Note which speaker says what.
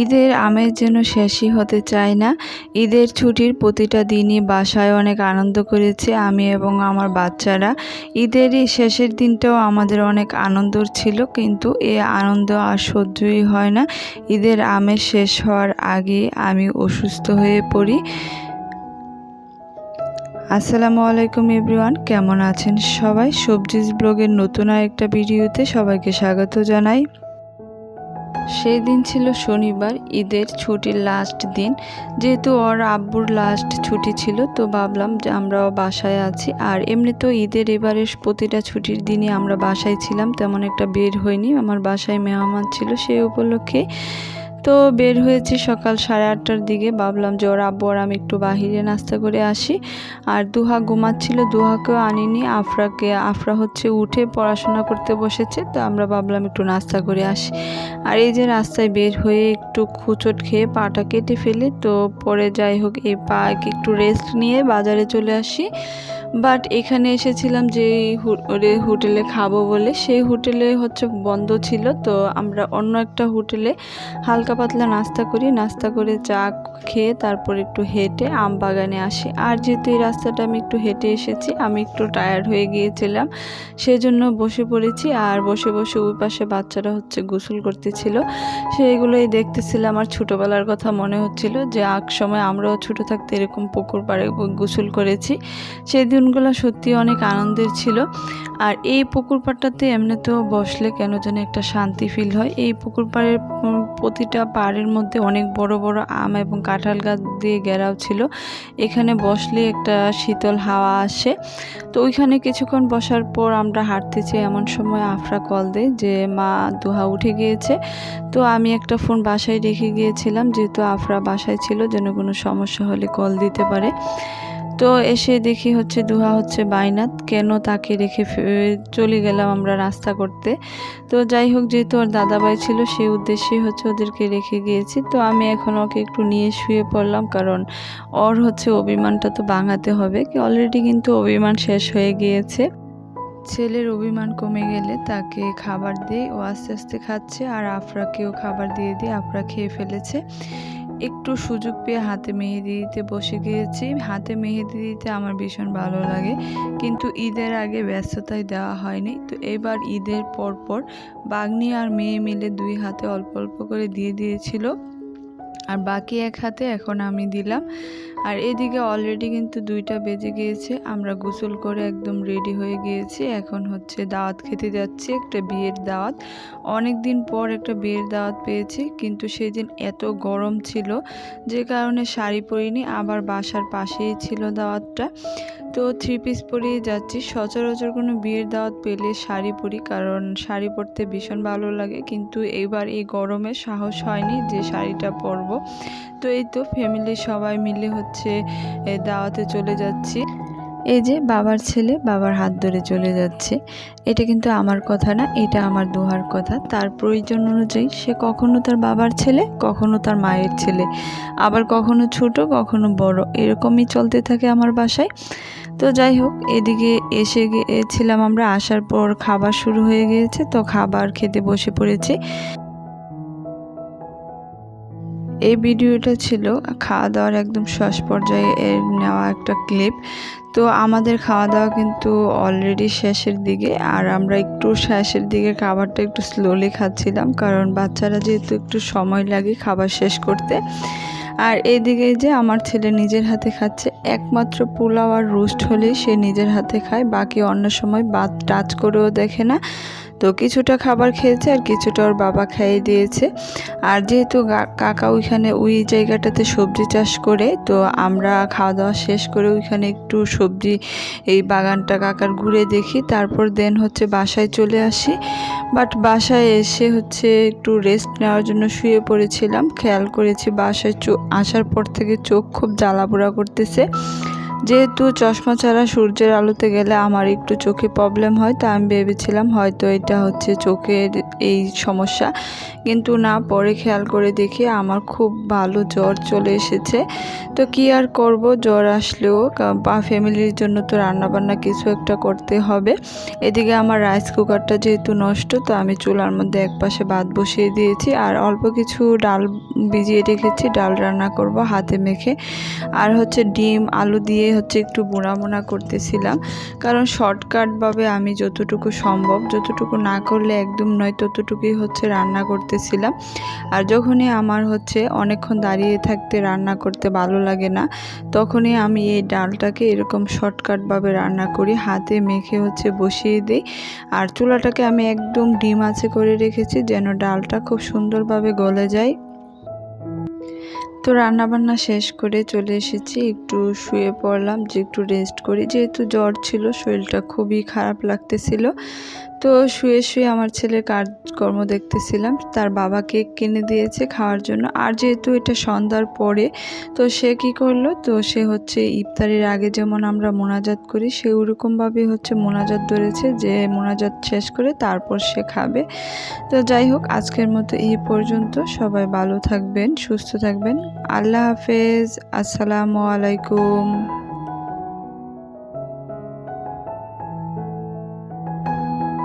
Speaker 1: ঈদের আমেজ যেন শেষই হতে চায় না। ঈদের ছুটির প্রতিটা দিনই বাসায় অনেক আনন্দ করেছে আমি এবং আমার বাচ্চারা। ঈদেরই শেষের দিনটাও আমাদের অনেক আনন্দর ছিল কিন্তু এ আনন্দ আর সহ্যই হয় না। ঈদের আমেজ শেষ হওয়ার আগে আমি অসুস্থ হয়ে পড়ি। আসসালামু আলাইকুম এভরিওয়ান, কেমন আছেন সবাই? সবজিজ ব্লগের নতুন আরেকটা ভিডিওতে সবাইকে স্বাগত জানাই। সেই দিন ছিল শনিবার, ঈদের ছুটির লাস্ট দিন। যেহেতু ওর আব্বুর লাস্ট ছুটি ছিল, তো ভাবলাম যে আমরাও বাসায় আছি। আর এমনি তো ঈদের এবারে প্রতিটা ছুটির দিনই আমরা বাসায় ছিলাম, তেমন একটা বের হয়নি আমার বাসায় মেহমান ছিল সেই উপলক্ষে। তো বের হয়েছি সকাল সাড়ে আটটার দিকে। ভাবলাম যে ওর আব্বু আর আমি একটু বাহিরে নাস্তা করে আসি। আর দুহা ঘুমাচ্ছিল, দুহাকেও আনিনি। আফরাকে, আফরা হচ্ছে উঠে পড়াশোনা করতে বসেছে, তো আমরা ভাবলাম একটু নাস্তা করে আসি। আর এই যে রাস্তায় বের হয়ে একটু খুচট খেয়ে পাটা কেটে ফেলি, তো পরে যাই হোক এই পা একটু রেস্ট নিয়ে বাজারে চলে আসি। বাট এখানে এসেছিলাম যে হোটেলে খাব বলে, সেই হোটেলে হচ্ছে বন্ধ ছিল, তো আমরা অন্য একটা হোটেলে হালকা পাতলা নাস্তা করি। নাস্তা করে চা খেয়ে তারপর একটু হেঁটে আম বাগানে আসি। আর যেহেতু এই রাস্তাটা আমি একটু হেঁটে এসেছি, আমি একটু টায়ার্ড হয়ে গিয়েছিলাম সেই জন্য বসে পড়েছি। আর বসে বসে ওই পাশে বাচ্চারা হচ্ছে গোসল করতেছিল। সেইগুলোই দেখতেছিলাম। আর ছোটোবেলার কথা মনে হচ্ছিল যে এক সময় আমরাও ছোটো থাকতে এরকম পুকুর পাড়ে গোসল করেছি। সেই দিনগুলো সত্যি অনেক আনন্দের ছিল। আর এই পুকুর পাড়টাতে এমনিতেও বসলে কেন যেন একটা শান্তি ফিল হয়। এই পুকুর পাড়ের প্রতিটা পাড়ের মধ্যে অনেক বড় বড় আম এবং কাঁঠাল গাছ দিয়ে ঘেরাও ছিল। এখানে বসলে একটা শীতল হাওয়া আসে। তো ওইখানে কিছুক্ষণ বসার পর আমরা হাঁটতেছি এমন সময় আফরা কল দেয় যে, মা, দুহা উঠে গিয়েছে। তো আমি একটা ফোন বাসায় রেখে গিয়েছিলাম, যেহেতু আফরা বাসায় ছিল, যেন কোনো সমস্যা হলে কল দিতে পারে। তো এসে দেখি হচ্ছে দুহা হচ্ছে বাইনাত, কেন তাকে রেখে চলে গেলাম আমরা রাস্তা করতে। তো যাই হোক, যেহেতু ওর দাদাবাই ছিল সেই উদ্দেশ্যে হচ্ছে ওদেরকে রেখে গিয়েছি। তো আমি এখন ওকে একটু নিয়ে শুয়ে পড়লাম, কারণ ওর হচ্ছে অভিমানটা তো ভাঙাতে হবে। কি অলরেডি কিন্তু অভিমান শেষ হয়ে গিয়েছে। ছেলের অভিমান কমে গেলে তাকে খাবার দিয়ে ও আস্তে আস্তে খাচ্ছে, আর আফরাকেও খাবার দিয়ে দিয়ে আফরা খেয়ে ফেলেছে। একটু সুযোগ পেয়ে হাতে মেহেদি দিতে বসে গিয়েছি। হাতে মেহেদি দিতে আমার ভীষণ ভালো লাগে। কিন্তু ঈদের আগে ব্যস্ততায় দেওয়া হয়নি। তো এবার ঈদের পরপর পর বাগনি আর মেয়ে মিলে দুই হাতে অল্প অল্প করে দিয়ে দিয়েছিল। আর বাকি এক হাতে এখন আমি দিলাম। আর এদিকে অলরেডি কিন্তু দুইটা বেজে গিয়েছে। আমরা গোসল করে একদম রেডি হয়ে গিয়েছি। এখন হচ্ছে দাওয়াত খেতে যাচ্ছি, একটা বিয়ের দাওয়াত। অনেক দিন পর একটা বিয়ের দাওয়াত পেয়েছি, কিন্তু সেদিন এত গরম ছিল যে কারণে শাড়ি পরিনি, আবার বাসার পাশেই ছিল দাওয়াতটা। তো থ্রি পিস পরেই যাচ্ছি। সচরাচর কোনো বিয়ের দাওয়াত পেলে শাড়ি পরি, কারণ শাড়ি পরতে ভীষণ ভালো লাগে। কিন্তু এবার এই গরমে সাহস হয়নি যে শাড়িটা পরবো তো এই তো ফ্যামিলির সবাই মিলে হচ্ছে দাওয়াতে চলে যাচ্ছি। এই যে বাবার ছেলে বাবার হাত ধরে চলে যাচ্ছে। এটা কিন্তু আমার কথা না, এটা আমার দোহার কথা। তার প্রয়োজন অনুযায়ী সে কখনো তার বাবার ছেলে, কখনো তার মায়ের ছেলে। আবার কখনো ছোট, কখনো বড়। এরকমই চলতে থাকে আমার বাসায়। তো যাই হোক, এদিকে এসে গিয়েছিলাম আমরা, আসার পর খাবার শুরু হয়ে গিয়েছে। তো খাবার খেতে বসে পড়েছি। এই ভিডিওটা ছিল খাওয়া দাওয়ার একদম শেষ পর্যায়ে এর নেওয়া একটা ক্লিপ তো আমাদের খাওয়া দাওয়া কিন্তু অলরেডি শেষের দিকে। আর আমরা একটু শেষের দিকে খাবারটা একটু স্লোলি খাচ্ছিলাম, কারণ বাচ্চারা যেহেতু একটু সময় লাগে খাবার শেষ করতে। আর এদিকে যে আমার ছেলে নিজের হাতে খাচ্ছে, একমাত্র পোলাও আর রোস্ট হলেই সে নিজের হাতে খায়, বাকি অন্য সময় বাদ টাচ করেও দেখে না। তো কিছুটা খাবার খেয়েছে আর কিছুটা ওর বাবা খাইয়ে দিয়েছে। আর যেহেতু কাকা ওইখানে ওই জায়গাটাতে সবজি চাষ করে, তো আমরা খাওয়া দাওয়া শেষ করে ওইখানে একটু সবজি, এই বাগানটা কাকার ঘুরে দেখি। তারপর দেন হচ্ছে বাসায় চলে আসি। বাট বাসায় এসে হচ্ছে একটু রেস্ট নেওয়ার জন্য শুয়ে পড়েছিলাম। খেয়াল করেছি বাসায় আসার পর থেকে চোখ খুব জ্বালাপোড়া করতেছে। যেহেতু চশমা ছাড়া সূর্যের আলোতে গেলে আমার একটু চোখে প্রবলেম হয়, তা আমি ভেবেছিলাম হয়তো এটা হচ্ছে চোখের এই সমস্যা। কিন্তু না, পরে খেয়াল করে দেখি আমার খুব ভালো জ্বর চলে এসেছে। তো কি আর করব? জ্বর আসলেও বা ফ্যামিলির জন্য তো রান্নাবান্না কিছু একটা করতে হবে। এদিকে আমার রাইস কুকারটা যেহেতু নষ্ট, তো আমি চুলার মধ্যে একপাশে ভাত বসিয়ে দিয়েছি। আর অল্প কিছু ডাল ভিজিয়ে রেখেছি, ডাল রান্না করব হাতে মেখে। আর হচ্ছে ডিম, আলু দিয়ে হচ্ছে একটু বোনা করতেছিলাম। কারণ শর্টকাটভাবে আমি যতটুকু সম্ভব, যতটুকু না করলে একদম নয়, ততটুকুই হচ্ছে রান্না করতেছিলাম। আর যখনই আমার হচ্ছে অনেকক্ষণ দাঁড়িয়ে থাকতে রান্না করতে ভালো লাগে না, তখনই আমি এই ডালটাকে এরকম শর্টকাটভাবে রান্না করি, হাতে মেখে হচ্ছে বসিয়ে দিই। আর চুলাটাকে আমি একদম ডিম আছে করে রেখেছি, যেন ডালটা খুব সুন্দরভাবে গলে যায়। তো রান্নাবান্না শেষ করে চলে এসেছি। একটু শুয়ে পড়লাম, যে একটু রেস্ট করি। যেহেতু জ্বর ছিল, শরীরটা খুবই খারাপ লাগতেছিল। তো শুয়ে শুয়ে আমার ছেলের কাজকর্ম দেখতেছিলাম। তার বাবা কেক কিনে দিয়েছে খাওয়ার জন্য। আর যেহেতু এটা সন্ধ্যার পরে, তো সে কি করল? তো সে হচ্ছে ইফতারের আগে যেমন আমরা মোনাজাত করি, সে ওরকমভাবে হচ্ছে মোনাজাত ধরেছে যে মোনাজাত শেষ করে তারপর সে খাবে। তো যাই হোক, আজকের মতো এই পর্যন্ত। সবাই ভালো থাকবেন, সুস্থ থাকবেন। আল্লাহ হাফেজ। আসসালামু আলাইকুম।